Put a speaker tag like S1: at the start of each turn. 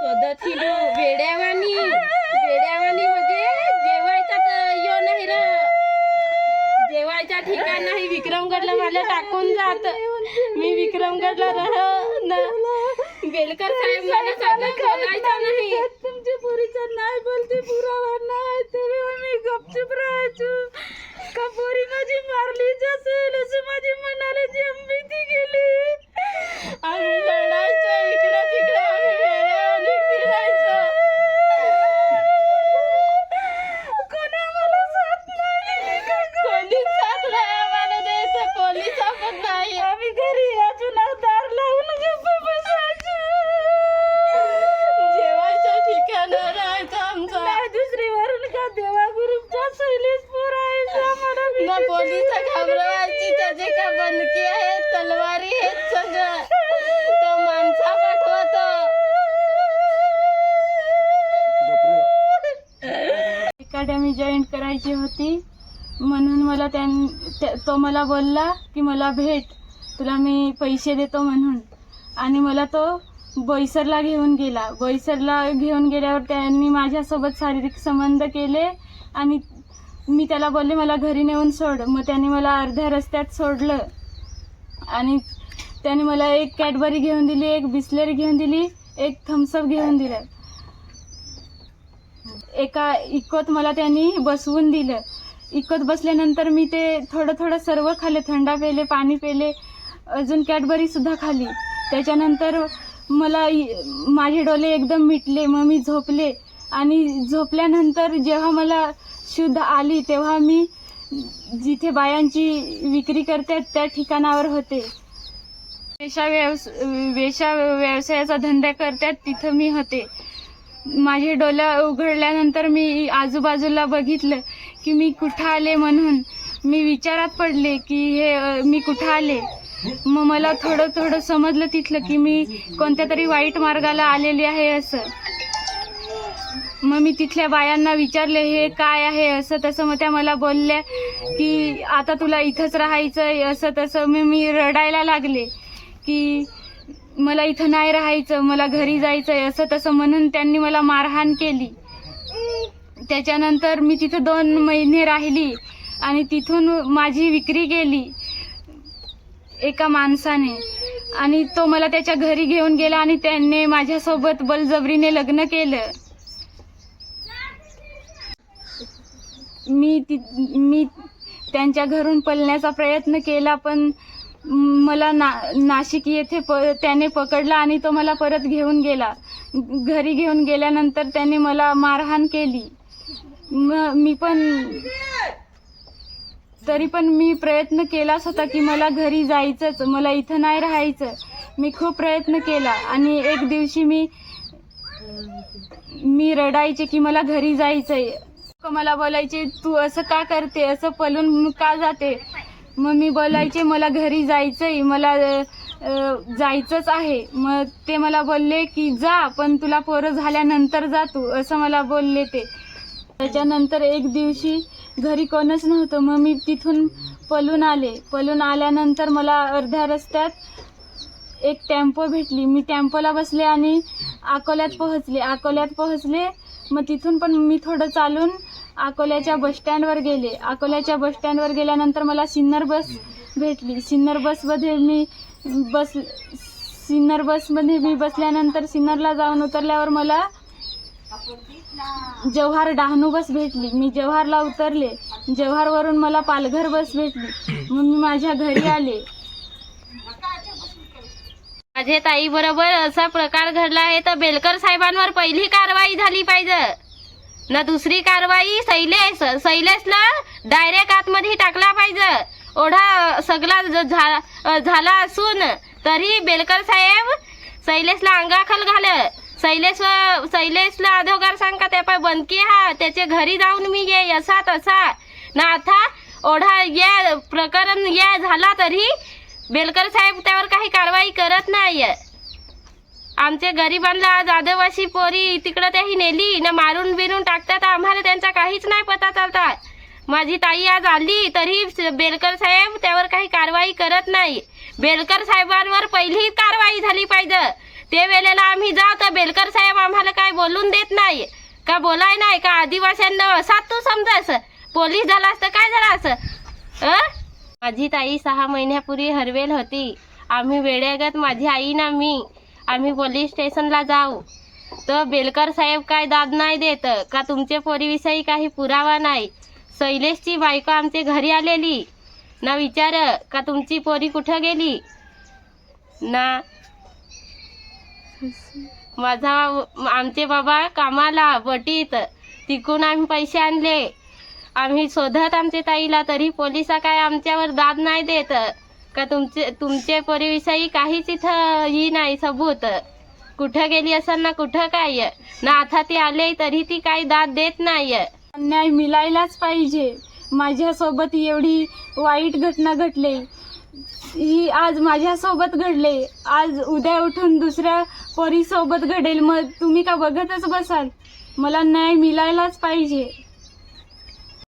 S1: शोधत वेड्यावानी. वेड्यावानी म्हणजे जेवायचा तर यो नाही र. जेवायचा ठिकाण नाही विक्रमगडला मला टाकून जात. मी विक्रमगडला राह ना. बेलकर साहेब मला सांगत बोलायचं नाही.
S2: तुमच्या पोरीचा नाही बोलते पुरावा नाही तेव्हा मी गपचूप राहायचो. का पोरी माझी
S1: मारली
S2: अकॅडमी जॉईन करायची होती. म्हणून मला त्यां त्या- तो मला बोलला की मला भेट तुला मी पैसे देतो म्हणून. आणि मला तो बोईसरला घेऊन गेला. बोईसरला घेऊन गेल्यावर त्यांनी माझ्यासोबत शारीरिक संबंध केले आणि मी त्याला बोलले मला घरी नेऊन सोड. मग त्याने मला अर्ध्या रस्त्यात सोडलं. आणि त्याने मला एक कॅडबरी घेऊन दिली एक बिस्लेरी घेऊन दिली एक थम्सअप घेऊन दिलं. एका इकोत मला त्यांनी बसवून दिलं. इकत बसल्यानंतर मी ते थोडं थोडं सर्व खाल्ले थंडा पेले पाणी पेले अजून कॅडबरी सुद्धा खाली त्याच्यानंतर मला इ- माझे डोले एकदम मिटले मग मी झोपले. आणि झोपल्यानंतर जेव्हा मला शुद्ध आली तेव्हा मी जिथे बायांची विक्री करतात त्या ठिकाणावर होते. वेशा व्यवस वेशा व्यवसायाचा धंदा करतात तिथं मी होते. माझे डोळ्या उघडल्यानंतर मी आजूबाजूला बघितलं की मी कुठं आले म्हणून. मी विचारात पडले की हे मी कुठं आले? मग मला थोडं थोडं समजलं तिथलं की मी कोणत्या तरी वाईट मार्गाला आलेली आहे असं. मग मी तिथल्या बायांना विचारले हे काय आहे? असं तसं. मग त्या मला बोलल्या की आता तुला इथंच राहायचं आहे असं तसं. मी मी रडायला लागले की मला इथं नाही राहायचं मला घरी जायचं आहे असं तसं म्हणून त्यांनी मला मारहाण केली. त्याच्यानंतर मी तिथं दोन महिने राहिली आणि तिथून माझी विक्री गेली एका माणसाने. आणि तो मला त्याच्या घरी घेऊन गेला आणि त्याने माझ्यासोबत बलजबरीने लग्न केलं. मी ति मी त्यांच्या घरून पळण्याचा प्रयत्न केला पण मला ना नाशिक येथे प त्याने पकडला आणि तो मला परत घेऊन गेला. घरी घेऊन गेल्यानंतर त्याने मला मारहाण केली. मी पण तरी पण मी प्रयत्न केलाच होता की मला घरी जायचंच मला इथं नाही राहायचं. मी खूप प्रयत्न केला आणि एक दिवशी मी मी रडायचे की मला घरी जायचंय. मला बोलायचे तू असं का करते? असं पलून का जाते? मग मी बोलायचे मला घरी जायचंय मला जायचंच आहे. मग ते मला बोलले की जा पण तुला पोरं झाल्यानंतर जा तू असं मला बोलले ते. त्याच्यानंतर एक दिवशी घरी कोणच नव्हतं मग मी तिथून पळून आले. पळून आल्यानंतर मला अर्ध्या रस्त्यात एक टेम्पो भेटली. मी टेम्पोला बसले आणि अकोल्यात पोहोचले. अकोल्यात पोहोचले मग तिथून पण मी थोडं चालून अकोल्याच्या बसस्टँडवर गेले. अकोल्याच्या बसस्टँडवर गेल्यानंतर मला सिन्नर बस भेटली. सिन्नर बसमध्ये मी बस सिन्नर बसमध्ये मी बसल्यानंतर सिन्नरला जाऊन उतरल्यावर मला जव्हार डहाणू बस भेटली. मी जव्हारला उतरले. जव्हारवरून मला पालघर बस भेटली. मग मी माझ्या घरी आले.
S1: माझे ताई बरोबर असा प्रकार घडला आहे तर बेलकर साहेबांवर पहिली कारवाई झाली पाहिजे. ना दुसरी कारवाई सैलेस सैलेसला डायरेक्ट आतमध्ये टाकला पाहिजे. ओढा सगळा झा- झाला असून तरी बेलकर साहेब सैलेसला अंगाखल घाल. सैलेश सैलेशला अधोगार सांग का त्या पाय बनकी हा त्याचे घरी जाऊन मी ये असा तसा. ना आता ओढा या प्रकरण या झाला तरी बेलकर साहेब त्यावर काही कारवाई करत नाही आमच्या गरिबांना आज आदिवासी पोरी तिकडं त्याही नेली. ना मारून बिरून टाकतात. आम्हाला त्यांचा काहीच नाही पता चालता. माझी ताई आज आली तरी बेलकर साहेब त्यावर काही कारवाई करत नाही. बेलकर साहेबांवर पहिली कारवाई झाली पाहिजे. ते वेळेला आम्ही जाऊ तर बेलकर साहेब आम्हाला काय बोलून देत नाही. का बोलाय नाही का आदिवासींना असा तू समजास? पोलीस झाला असतं काय झालं असं? माझी ताई सहा महिन्यापूर्वी हरवेल होती. आम्ही वेळेगत माझी आई ना मी आम्ही पोलीस स्टेशनला जाऊ. तर बेलकर साहेब काय दाद नाही देत. का तुमच्या पोरीविषयी काही पुरावा नाही? शैलेशची बायको आमच्या घरी आलेली. ना विचार का तुमची पोरी कुठं गेली? ना. माझा आमचे बाबा कामाला बटीत तिकून आम्ही पैसे आणले. आम्ही शोधत आमच्या ताईला तरी पोलिसा काय आमच्यावर दाद नाही देत. का तुमचे तुमचे परिविषयी काहीच इथं ही नाही सबूत. कुठं गेली असेल ना कुठं काय? ना आता ती आले तरी ती काही दाद देत नाही.
S2: न्याय मिळायलाच पाहिजे. माझ्यासोबत एवढी वाईट घटना घडली. ही आज माझ्यासोबत घडले. आज उद्या उठून दुसऱ्या पोरीसोबत घडेल. मग तुम्ही का बघतच बसाल? मला न्याय मिळायलाच पाहिजे.